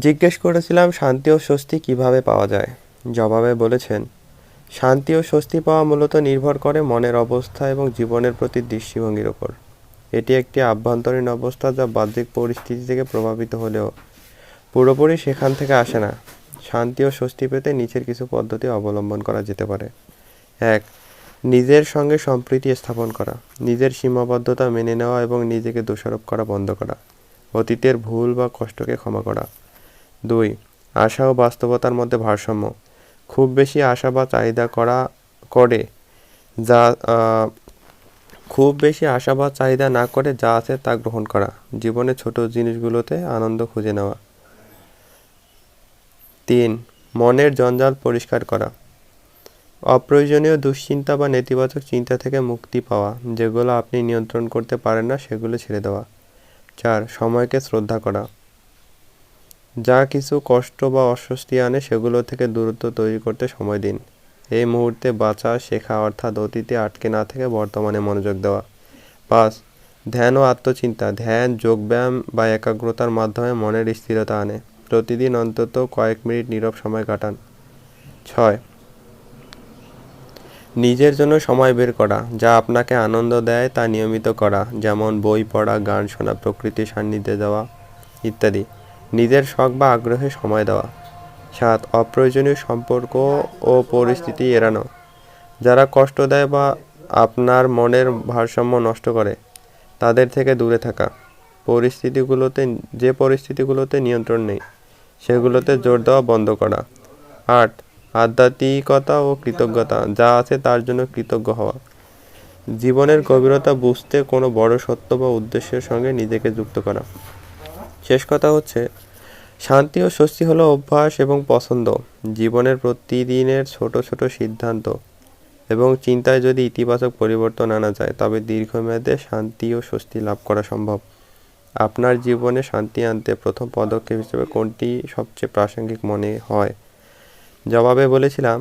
জিজ্ঞেস করেছিলাম, শান্তি ও স্বস্তি কীভাবে পাওয়া যায়? জবাবে বলেছেন, শান্তি ও স্বস্তি পাওয়া মূলত নির্ভর করে মনের অবস্থা এবং জীবনের প্রতি দৃষ্টিভঙ্গির ওপর এটি একটি আভ্যন্তরীণ অবস্থা যা বাহ্যিক পরিস্থিতি থেকে প্রভাবিত হলেও পুরোপুরি সেখান থেকে আসে না। শান্তি ও স্বস্তি পেতে নিচের কিছু পদ্ধতি অবলম্বন করা যেতে পারে। এক, নিজের সঙ্গে সম্প্রীতি স্থাপন করা। নিজের সীমাবদ্ধতা মেনে নেওয়া এবং নিজেকে দোষারোপ করা বন্ধ করা। অতীতের ভুল বা কষ্টকে ক্ষমা করা। দুই, আশা ও বাস্তবতার মধ্যে ভারসাম্য। খুব বেশি আশা বা চাহিদা করা করে যা খুব বেশি আশা বা চাহিদা না করে যা আছে তা গ্রহণ করা, জীবনে ছোট জিনিসগুলোতে আনন্দ খুঁজে নেওয়া। তিন, মনের জঞ্জাল পরিষ্কার করা। অপ্রয়োজনীয় দুশ্চিন্তা বা নেতিবাচক চিন্তা থেকে মুক্তি পাওয়া, যেগুলো আপনি নিয়ন্ত্রণ করতে পারেন না, সেগুলো ছেড়ে দেওয়া। চার, সময়কে শ্রদ্ধা করা। যা কিছু কষ্ট বা অস্বস্তি আনে, সেগুলো থেকে দূরত্ব তৈরি করতে সময় দিন। এই মুহূর্তে বাঁচা, শেখা অর্থাৎ অতীতে আটকে না থেকে বর্তমানে মনোযোগ দেওয়া। পাঁচ, ধ্যান ও আত্মচিন্তা। ধ্যান, যোগব্যায়াম বা একাগ্রতার মাধ্যমে মনের স্থিরতা আনে। প্রতিদিন অন্তত কয়েক মিনিট নীরব সময় কাটান। ছয়, নিজের জন্য সময় বের করা। যা আপনাকে আনন্দ দেয়, তা নিয়মিত করা। যেমন বই পড়া, গান শোনা, প্রকৃতির সান্নিধ্যে যাওয়া, ইত্যাদি। নিজের শখ বা আগ্রহে সময় দেওয়া। সাত, অপ্রয়োজনীয় সম্পর্ক ও পরিস্থিতি এড়ানো। যারা কষ্ট দেয় বা আপনার মনের ভারসাম্য নষ্ট করে, তাদের থেকে দূরে থাকা। পরিস্থিতিগুলোতে, যে পরিস্থিতিগুলোতে নিয়ন্ত্রণ নেই, সেগুলোতে জোর দেওয়া বন্ধ করা। আট, আধ্যাত্মিকতা ও কৃতজ্ঞতা, যা আছে তার জন্য কৃতজ্ঞ হওয়া। জীবনের গভীরতা বুঝতে কোনো বড় সত্য বা উদ্দেশ্যের সঙ্গে নিজেকে যুক্ত করা। শেষ কথা হচ্ছে শান্তি ও স্বস্তি হলো অভ্যাস এবং পছন্দ, জীবনের প্রতিদিনের ছোট ছোট সিদ্ধান্ত। এবং চিন্তায় যদি ইতিবাচক পরিবর্তন আনা যায়, তবে দীর্ঘমেয়াদে শান্তি ও স্বস্তি লাভ করা সম্ভব। আপনার জীবনে শান্তি আনতে প্রথম পদক্ষেপ হিসেবে কোনটি সবচেয়ে প্রাসঙ্গিক মনে হয়? জবাবে বলেছিলাম,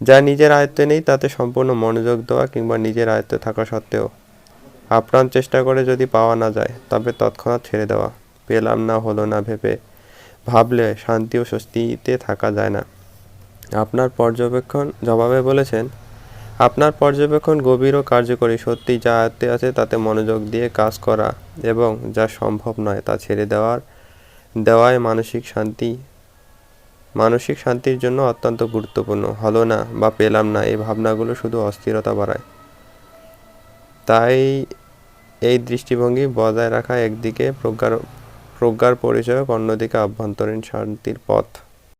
যা নিজের আয়ত্তে নেই, তাতে সম্পূর্ণ মনোযোগ দেওয়া কিংবা নিজের আয়ত্তে থাকা সত্ত্বেও। আপ্রাণ চেষ্টা করে যদি পাওয়া না যায়, তবে তৎক্ষণাৎ ছেড়ে দেওয়া। পেলাম না, হলো না, ভেবে ভাবলে শান্তি ও স্বস্তিতে থাকা যায় না। আপনার পর্যবেক্ষণ জবাবে বলেছেন, আপনার পর্যবেক্ষণ গভীর ও কার্যকরী। সত্যি যা আয়ত্তে আছে তাতে মনোযোগ দিয়ে কাজ করা এবং যা সম্ভব নয় তা ছেড়ে দেওয়ার দেওয়ায় মানসিক শান্তি। মানসিক শান্তির জন্য অত্যন্ত গুরুত্বপূর্ণ। হলো না বা পেলাম না, এই ভাবনাগুলো শুধু অস্থিরতা বাড়ায়। তাই এই দৃষ্টিভঙ্গি বজায় রাখা একদিকে প্রজ্ঞার প্রজ্ঞার পরিচয়ক অন্যদিকে আভ্যন্তরীণ শান্তির পথ।